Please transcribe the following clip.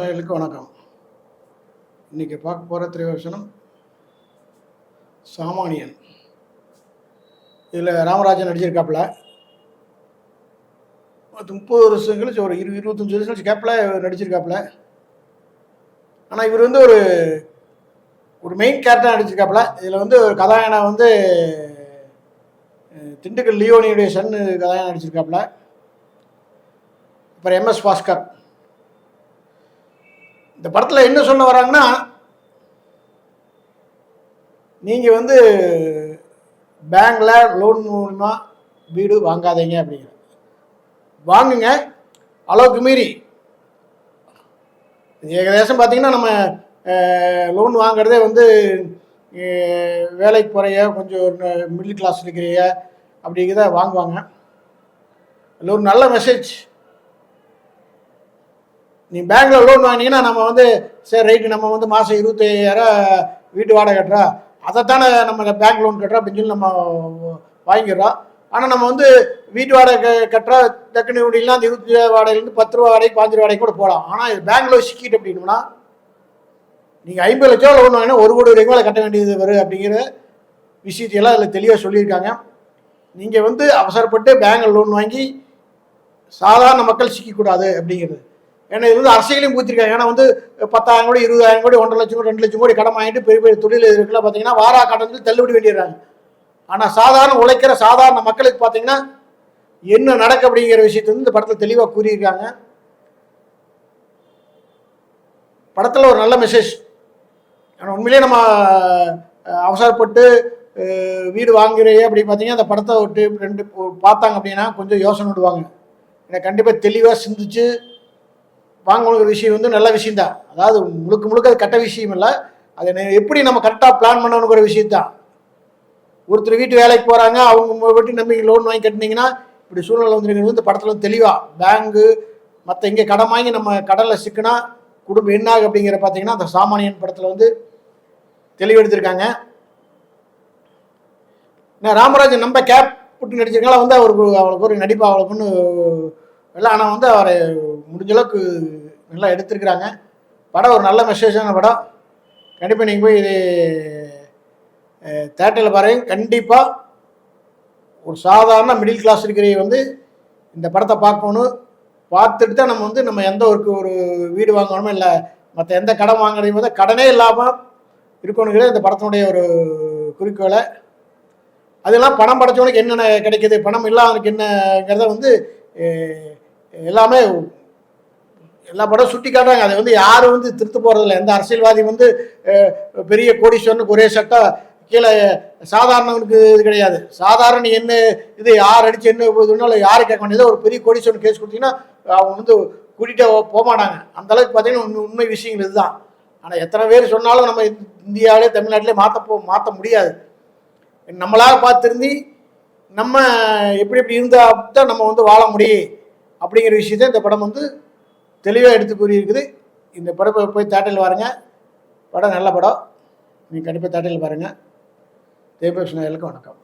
விவசாயிகளுக்கு வணக்கம். இன்னைக்கு பார்க்க போகிற திரைவசனம் சாமானியன். இதில் ராமராஜன் நடிச்சிருக்காப்புல. பத்து முப்பது வருஷம் கழிச்சு ஒரு இரு இருபத்தஞ்சி வருஷம் கழிச்சு கேப்பில் நடிச்சிருக்காப்புல. ஆனால் இவர் வந்து ஒரு ஒரு மெயின் கேரக்டர் நடிச்சிருக்காப்புல. இதில் வந்து ஒரு கதாயனை வந்து திண்டுக்கல் லியோனியுடைய சன்னு கதாயனை நடிச்சிருக்காப்புல. அப்புறம் எம்எஸ் பாஸ்கர். இந்த படத்தில் என்ன சொல்ல வராங்கன்னா நீங்கள் வந்து பேங்கில் லோன் மூலிமா வீடு வாங்காதீங்க அப்படிங்கிற. வாங்குங்க. அளவுக்கு மீறி. ஏகதேசம் பார்த்திங்கன்னா நம்ம லோன் வாங்குறதே வந்து வேலைக்கு போகிறைய கொஞ்சம் மிடில் கிளாஸ் இருக்கிறைய அப்படிங்கிறத வாங்குவாங்க. அதில் ஒரு நல்ல மெசேஜ் நீ பேங்க்ல லோன் வாங்கினீங்கன்னா நம்ம வந்து சரி ரைட்டு நம்ம வந்து மாதம் இருபத்தையாயிரம் வீட்டு வாடகை கட்டுறா. அதைத்தானே நம்ம பேங்க் லோன் கட்டுறோம் அப்படின்னு சொல்லி நம்ம வாங்கிடுறோம் ஆனால் நம்ம வந்து வீட்டு வாடகை கட்டுறா டக்குனு இப்படிலாம் அந்த இருபத்தி வாடகைலேருந்து பத்து ரூபா வாடகை பாஞ்சு ரூபா வாடகை கூட போகலாம். ஆனால் இது பேங்க்ல சிக்கிட்டு அப்படின்னா நீங்கள் ஐம்பது லட்சம் லோன் வாங்கினா ஒரு கோடி வரைக்கும் மேலே கட்ட வேண்டியது வரும் அப்படிங்கிற விஷயத்தையெல்லாம் அதில் தெளிவாக சொல்லியிருக்காங்க. நீங்கள் வந்து அவசரப்பட்டு பேங்க்ல லோன் வாங்கி சாதாரண மக்கள் சிக்கக்கூடாது அப்படிங்கிறது. ஏன்னா இது வந்து அரசியலையும் பூத்திருக்காங்க ஏன்னா வந்து பத்தாயிரம் கோடி இருபதாயிரம் கோடி ஒன்றரை லட்சம் கோடி ரெண்டு லட்சம் கோடி கடன் வாங்கிட்டு பெரிய பெரிய தொழில் இருக்குல்ல பார்த்தீங்கன்னா வாரா கடன்கள் தள்ளுபடி வேண்டிடுறாங்க ஆனால் சாதாரண உழைக்கிற சாதாரண மக்களுக்கு பார்த்தீங்கன்னா என்ன நடக்கு அப்படிங்கிற விஷயத்தை வந்து இந்த படத்தில் தெளிவாக கூறியிருக்காங்க. படத்தில் ஒரு நல்ல மெசேஜ் ஆனால் உண்மையிலேயே நம்ம அவசரப்பட்டு வீடு வாங்குறே அப்படி பார்த்தீங்கன்னா அந்த படத்தை விட்டு ரெண்டு பார்த்தாங்க அப்படின்னா கொஞ்சம் யோசனை விடுவாங்க. ஏன்னா கண்டிப்பாக தெளிவாக சிந்திச்சு வாங்கணுங்கிற விஷயம் வந்து நல்ல விஷயம்தான். அதாவது முழுக்க முழுக்க அது கெட்ட விஷயம் இல்லை. அதை எப்படி நம்ம கரெக்டாக பிளான் பண்ணணுங்கிற விஷயம்தான். ஒருத்தர் வீட்டு வேலைக்கு போகிறாங்க அவங்க வீட்டு நம்பி லோன் வாங்கி கட்டினீங்கன்னா இப்படி சூழ்நிலை வந்துருக்கிறது இந்த படத்தில் வந்து தெளிவாக பேங்கு மற்ற இங்கே கடன் வாங்கி நம்ம கடலில் சிக்கினா குடும்பம் என்ன ஆகும் அப்படிங்கிற பார்த்தீங்கன்னா அந்த சாமானியன் படத்தில் வந்து தெளிவெடுத்திருக்காங்க நான் ராமராஜன் நம்ம கேப் போட்டு நடிச்சிருக்காங்களா வந்து அவருக்கு அவளுக்கு ஒரு நடிப்பு அவளுக்குன்னு இல்லை ஆனால் வந்து அவரை முடிஞ்ச அளவுக்கு நல்லா எடுத்திருக்கிறாங்க. படம் ஒரு நல்ல மெசேஜான படம். கண்டிப்பாக நீங்கள் போய் இது தேட்டரில் பாருங்க. கண்டிப்பாக ஒரு சாதாரண மிடில் கிளாஸ் இருக்கிறவங்க வந்து இந்த படத்தை பார்க்கணும். பார்த்துட்டு தான் நம்ம வந்து நம்ம எந்த ஒரு ஒரு வீடு வாங்கணுமோ இல்லை மற்ற எந்த கடன் வாங்கணும் போது கடனே இல்லாமல் இருக்கணுங்கிறது இந்த படத்தினுடைய ஒரு குறிக்கோளை. அதெல்லாம் பணம் படைச்சவனுக்கு என்னென்ன கிடைக்குது? பணம் இல்லாதவனுக்கு என்னங்கிறத வந்து எல்லாமே எல்லா படம் சுட்டி காட்டுறாங்க. அதை வந்து யாரும் வந்து திருத்து போகிறதில்ல எந்த அரசியல்வாதி வந்து பெரிய கோடீஸ்வரனுக்கு ஒரே சட்டம் கீழே சாதாரணவனுக்கு இது கிடையாது. சாதாரண என்ன இது யார் அடித்து என்ன இதுனாலும் யார் கேட்க வேண்டியதோ ஒரு பெரிய கோடீஸ்வரன் கேஸ் கொடுத்தீங்கன்னா அவங்க வந்து கூட்டிகிட்டே போகமாட்டாங்க அந்தளவுக்கு அந்த அளவுக்கு பார்த்தீங்கன்னா உண்மை உண்மை விஷயங்கள் இதுதான். ஆனால் எத்தனை பேர் சொன்னாலும் நம்ம இந்தியாவிலே தமிழ்நாட்டிலே மாற்ற போ மாற்ற முடியாது. நம்மளாக பார்த்துருந்தி நம்ம எப்படி எப்படி இருந்தால் தான் நம்ம வந்து வாழ முடியும். அப்படிங்கிற விஷயத்தை இந்த படம் வந்து தெளிவாக எடுத்து கூறியிருக்குது. இந்த படம் போய் தேட்டரில் பாருங்கள் படம் நல்ல படம். நீங்கள் கண்டிப்பாக தேட்டரில் பாருங்கள் தேவபேஷ் நாயலுக்கு வணக்கம்.